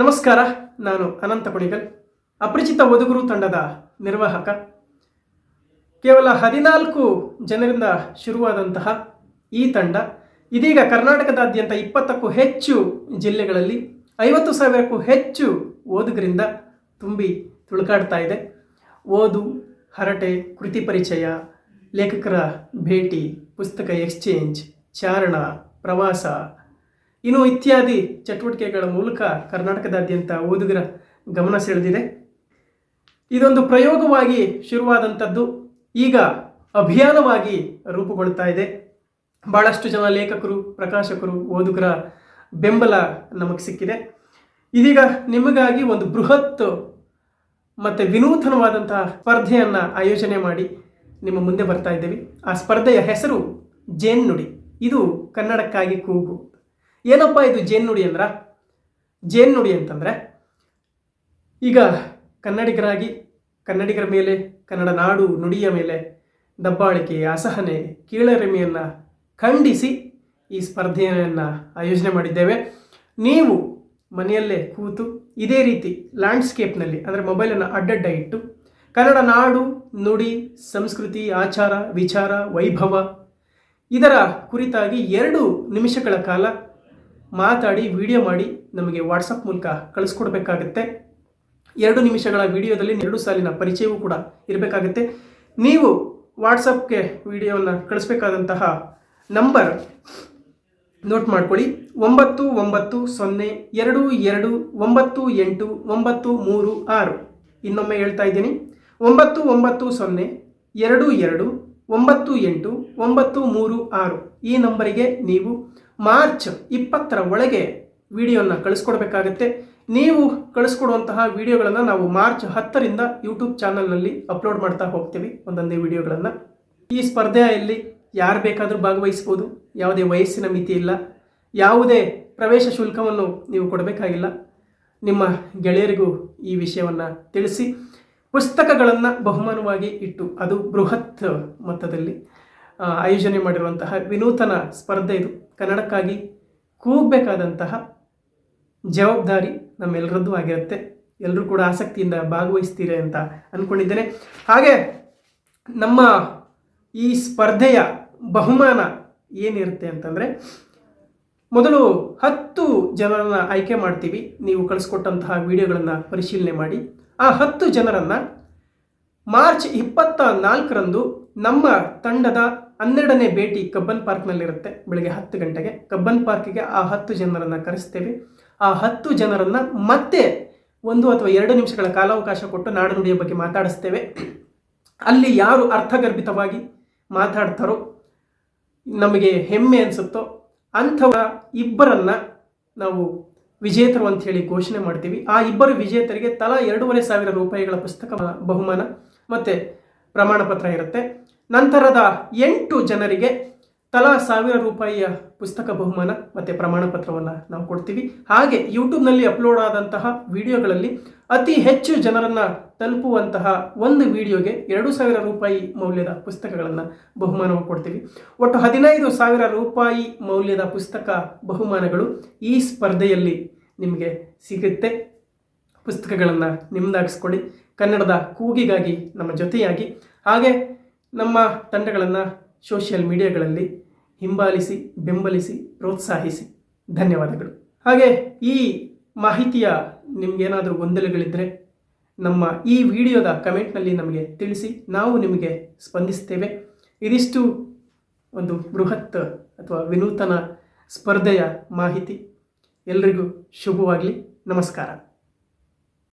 ನಮಸ್ಕಾರ, ನಾನು ಅನಂತ ಕುಣಿಗಲ್ ಅಪರಿಚಿತ ಓದುಗರು ತಂಡದ ನಿರ್ವಾಹಕ. ಕೇವಲ ಹದಿನಾಲ್ಕು ಜನರಿಂದ ಶುರುವಾದಂತಹ ಈ ತಂಡ ಇದೀಗ ಕರ್ನಾಟಕದಾದ್ಯಂತ ಇಪ್ಪತ್ತಕ್ಕೂ ಹೆಚ್ಚು ಜಿಲ್ಲೆಗಳಲ್ಲಿ ಐವತ್ತು ಸಾವಿರಕ್ಕೂ ಹೆಚ್ಚು ಓದುಗರಿಂದ ತುಂಬಿ ತುಳುಕಾಡ್ತಾ ಇದೆ. ಓದು, ಹರಟೆ, ಕೃತಿ ಪರಿಚಯ, ಲೇಖಕರ ಭೇಟಿ, ಪುಸ್ತಕ ಎಕ್ಸ್ಚೇಂಜ್ ಚಾರಣ, ಪ್ರವಾಸ ಇನ್ನು ಇತ್ಯಾದಿ ಚಟುವಟಿಕೆಗಳ ಮೂಲಕ ಕರ್ನಾಟಕದಾದ್ಯಂತ ಓದುಗರ ಗಮನ ಸೆಳೆದಿದೆ. ಇದೊಂದು ಪ್ರಯೋಗವಾಗಿ ಶುರುವಾದಂಥದ್ದು. ಈಗ ಅಭಿಯಾನವಾಗಿ ರೂಪುಗೊಳ್ತಾ ಇದೆ. ಭಾಳಷ್ಟು ಜನ ಲೇಖಕರು, ಪ್ರಕಾಶಕರು, ಓದುಗರ ಬೆಂಬಲ ನಮಗೆ ಸಿಕ್ಕಿದೆ. ಇದೀಗ ನಿಮಗಾಗಿ ಒಂದು ಬೃಹತ್ ಮತ್ತು ವಿನೂತನವಾದಂತಹ ಸ್ಪರ್ಧೆಯನ್ನು ಆಯೋಜನೆ ಮಾಡಿ ನಿಮ್ಮ ಮುಂದೆ ಬರ್ತಾ ಇದ್ದೇವೆ. ಆ ಸ್ಪರ್ಧೆಯ ಹೆಸರು ಜೇನ್ ನುಡಿ. ಇದು ಕನ್ನಡಕ್ಕಾಗಿ ಕೂಗು. ಏನಪ್ಪ ಇದು ಜೇನ್ ನುಡಿ ಅಂದ್ರ? ಜೇನ್ ನುಡಿ ಅಂತಂದರೆ ಈಗ ಕನ್ನಡಿಗರಾಗಿ, ಕನ್ನಡಿಗರ ಮೇಲೆ, ಕನ್ನಡ ನಾಡು ನುಡಿಯ ಮೇಲೆ ದಬ್ಬಾಳಿಕೆ, ಅಸಹನೆ, ಕೀಳರಿಮೆಯನ್ನು ಖಂಡಿಸಿ ಈ ಸ್ಪರ್ಧೆಯನ್ನು ಆಯೋಜನೆ ಮಾಡಿದ್ದೇವೆ. ನೀವು ಮನೆಯಲ್ಲೇ ಕೂತು ಇದೇ ರೀತಿ ಲ್ಯಾಂಡ್ಸ್ಕೇಪ್ನಲ್ಲಿ ಅಂದರೆ ಮೊಬೈಲನ್ನು ಅಡ್ಡಡ್ಡ ಇಟ್ಟು ಕನ್ನಡ ನಾಡು ನುಡಿ, ಸಂಸ್ಕೃತಿ, ಆಚಾರ, ವಿಚಾರ, ವೈಭವ ಇದರ ಕುರಿತಾಗಿ ಎರಡು ನಿಮಿಷಗಳ ಕಾಲ ಮಾತಾಡಿ ವಿಡಿಯೋ ಮಾಡಿ ನಮಗೆ ವಾಟ್ಸಪ್ ಮೂಲಕ ಕಳಿಸ್ಕೊಡ್ಬೇಕಾಗತ್ತೆ. ಎರಡು ನಿಮಿಷಗಳ ವಿಡಿಯೋದಲ್ಲಿ ಎರಡು ಸಾಲಿನ ಪರಿಚಯವೂ ಕೂಡ ಇರಬೇಕಾಗುತ್ತೆ. ನೀವು ವಾಟ್ಸಪ್ಗೆ ವಿಡಿಯೋವನ್ನು ಕಳಿಸ್ಬೇಕಾದಂತಹ ನಂಬರ್ ನೋಟ್ ಮಾಡ್ಕೊಳ್ಳಿ. ಒಂಬತ್ತು ಒಂಬತ್ತು, ಸೊನ್ನೆ, ಎರಡು ಎರಡು, ಒಂಬತ್ತು, ಎಂಟು, ಒಂಬತ್ತು, ಮೂರು, ಆರು. ಇನ್ನೊಮ್ಮೆ ಹೇಳ್ತಾ ಇದ್ದೀನಿ. ಒಂಬತ್ತು ಒಂಬತ್ತು, ಸೊನ್ನೆ, ಎರಡು ಎರಡು, ಒಂಬತ್ತು, ಎಂಟು, ಒಂಬತ್ತು, ಮೂರು, ಆರು. ಈ ನಂಬರಿಗೆ ನೀವು ಮಾರ್ಚ್ ಇಪ್ಪತ್ತರ ಒಳಗೆ ವಿಡಿಯೋನ ಕಳಿಸ್ಕೊಡ್ಬೇಕಾಗತ್ತೆ. ನೀವು ಕಳಿಸ್ಕೊಡುವಂತಹ ವಿಡಿಯೋಗಳನ್ನು ನಾವು ಮಾರ್ಚ್ ಹತ್ತರಿಂದ ಯೂಟ್ಯೂಬ್ ಚಾನಲ್ನಲ್ಲಿ ಅಪ್ಲೋಡ್ ಮಾಡ್ತಾ ಹೋಗ್ತೀವಿ ಒಂದೊಂದೇ ವಿಡಿಯೋಗಳನ್ನು. ಈ ಸ್ಪರ್ಧೆಯಲ್ಲಿ ಯಾರು ಬೇಕಾದರೂ ಭಾಗವಹಿಸ್ಬೋದು. ಯಾವುದೇ ವಯಸ್ಸಿನ ಮಿತಿ ಇಲ್ಲ. ಯಾವುದೇ ಪ್ರವೇಶ ಶುಲ್ಕವನ್ನು ನೀವು ಕೊಡಬೇಕಾಗಿಲ್ಲ. ನಿಮ್ಮ ಗೆಳೆಯರಿಗೂ ಈ ವಿಷಯವನ್ನು ತಿಳಿಸಿ. ಪುಸ್ತಕಗಳನ್ನು ಬಹುಮಾನವಾಗಿ ಇಟ್ಟು, ಅದು ಬೃಹತ್ ಮೊತ್ತದಲ್ಲಿ ಆಯೋಜನೆ ಮಾಡಿರುವಂತಹ ವಿನೂತನ ಸ್ಪರ್ಧೆ ಇದು. ಕನ್ನಡಕ್ಕಾಗಿ ಕೂಗಬೇಕಾದಂತಹ ಜವಾಬ್ದಾರಿ ನಮ್ಮೆಲ್ಲರದ್ದು ಆಗಿರುತ್ತೆ. ಎಲ್ಲರೂ ಕೂಡ ಆಸಕ್ತಿಯಿಂದ ಭಾಗವಹಿಸ್ತೀರಿ ಅಂತ ಅಂದ್ಕೊಂಡಿದ್ದೇನೆ ಹಾಗೆ ನಮ್ಮ ಈ ಸ್ಪರ್ಧೆಯ ಬಹುಮಾನ ಏನಿರುತ್ತೆ ಅಂತಂದರೆ, ಮೊದಲು ಹತ್ತು ಜನರನ್ನ ಆಯ್ಕೆ ಮಾಡ್ತೀವಿ. ನೀವು ಕಳಿಸ್ಕೊಟ್ಟಂತಹ ವಿಡಿಯೋಗಳನ್ನು ಪರಿಶೀಲನೆ ಮಾಡಿ. ಆ ಹತ್ತು ಜನರನ್ನು ಮಾರ್ಚ್ ಇಪ್ಪತ್ತ ನಾಲ್ಕರಂದು ನಮ್ಮ ತಂಡದ ಹನ್ನೆರಡನೇ ಭೇಟಿ ಕಬ್ಬನ್ ಪಾರ್ಕ್ನಲ್ಲಿರುತ್ತೆ. ಬೆಳಗ್ಗೆ ಹತ್ತು ಗಂಟೆಗೆ. ಕಬ್ಬನ್ ಪಾರ್ಕಿಗೆ ಆ ಹತ್ತು ಜನರನ್ನು ಕರೆಸ್ತೇವೆ. ಆ ಹತ್ತು ಜನರನ್ನು ಮತ್ತೆ ಒಂದು ಅಥವಾ ಎರಡು ನಿಮಿಷಗಳ ಕಾಲಾವಕಾಶ ಕೊಟ್ಟು ನಾಡು ನುಡಿಯ ಬಗ್ಗೆ ಮಾತಾಡಿಸ್ತೇವೆ. ಅಲ್ಲಿ ಯಾರು ಅರ್ಥಗರ್ಭಿತವಾಗಿ ಮಾತಾಡ್ತಾರೋ, ನಮಗೆ ಹೆಮ್ಮೆ ಅನಿಸುತ್ತೋ, ಅಂಥವ ಇಬ್ಬರನ್ನು ನಾವು ವಿಜೇತರು ಅಂತ ಹೇಳಿ ಘೋಷಣೆ ಮಾಡ್ತೀವಿ. ಆ ಇಬ್ಬರು ವಿಜೇತರಿಗೆ ತಲಾ ಎರಡೂವರೆ ಸಾವಿರ ರೂಪಾಯಿಗಳ ಪುಸ್ತಕ ಬಹುಮಾನ ಮತ್ತು ಪ್ರಮಾಣ ಪತ್ರ ಇರುತ್ತೆ. ನಂತರದ ಎಂಟು ಜನರಿಗೆ ತಲಾ ಸಾವಿರ ರೂಪಾಯಿಯ ಪುಸ್ತಕ ಬಹುಮಾನ ಮತ್ತು ಪ್ರಮಾಣ ಪತ್ರವನ್ನು ನಾವು ಕೊಡ್ತೀವಿ. ಹಾಗೆ ಯೂಟ್ಯೂಬ್ನಲ್ಲಿ ಅಪ್ಲೋಡ್ ಆದಂತಹ ವಿಡಿಯೋಗಳಲ್ಲಿ ಅತಿ ಹೆಚ್ಚು ಜನರನ್ನು ತಲುಪುವಂತಹ ಒಂದು ವಿಡಿಯೋಗೆ ಎರಡು ಸಾವಿರ ರೂಪಾಯಿ ಮೌಲ್ಯದ ಪುಸ್ತಕಗಳನ್ನು ಬಹುಮಾನವಾಗಿ ಕೊಡ್ತೀವಿ. ಒಟ್ಟು ಹದಿನೈದು ಸಾವಿರ ರೂಪಾಯಿ ಮೌಲ್ಯದ ಪುಸ್ತಕ ಬಹುಮಾನಗಳು ಈ ಸ್ಪರ್ಧೆಯಲ್ಲಿ ನಿಮಗೆ ಸಿಗುತ್ತೆ. ಪುಸ್ತಕಗಳನ್ನು ನಿಮ್ಮದಾಗಿಸ್ಕೊಳ್ಳಿ ಕನ್ನಡದ ಕೂಗಿಗಾಗಿ ನಮ್ಮ ಜೊತೆಯಾಗಿ. ಹಾಗೆ ನಮ್ಮ ತಂಡಗಳನ್ನು ಸೋಷಿಯಲ್ ಮೀಡಿಯಾಗಳಲ್ಲಿ ಹಿಂಬಾಲಿಸಿ, ಬೆಂಬಲಿಸಿ, ಪ್ರೋತ್ಸಾಹಿಸಿ. ಧನ್ಯವಾದಗಳು. ಹಾಗೆ ಈ ಮಾಹಿತಿಯ ನಿಮಗೇನಾದರೂ ಗೊಂದಲಗಳಿದ್ದರೆ ನಮ್ಮ ಈ ವಿಡಿಯೋದ ಕಮೆಂಟ್ನಲ್ಲಿ ನಮಗೆ ತಿಳಿಸಿ, ನಾವು ನಿಮಗೆ ಸ್ಪಂದಿಸ್ತೇವೆ. ಇದಿಷ್ಟು ಒಂದು ಬೃಹತ್ ಅಥವಾ ವಿನೂತನ ಸ್ಪರ್ಧೆಯ ಮಾಹಿತಿ. ಎಲ್ರಿಗೂ ಶುಭವಾಗಲಿ. ನಮಸ್ಕಾರ.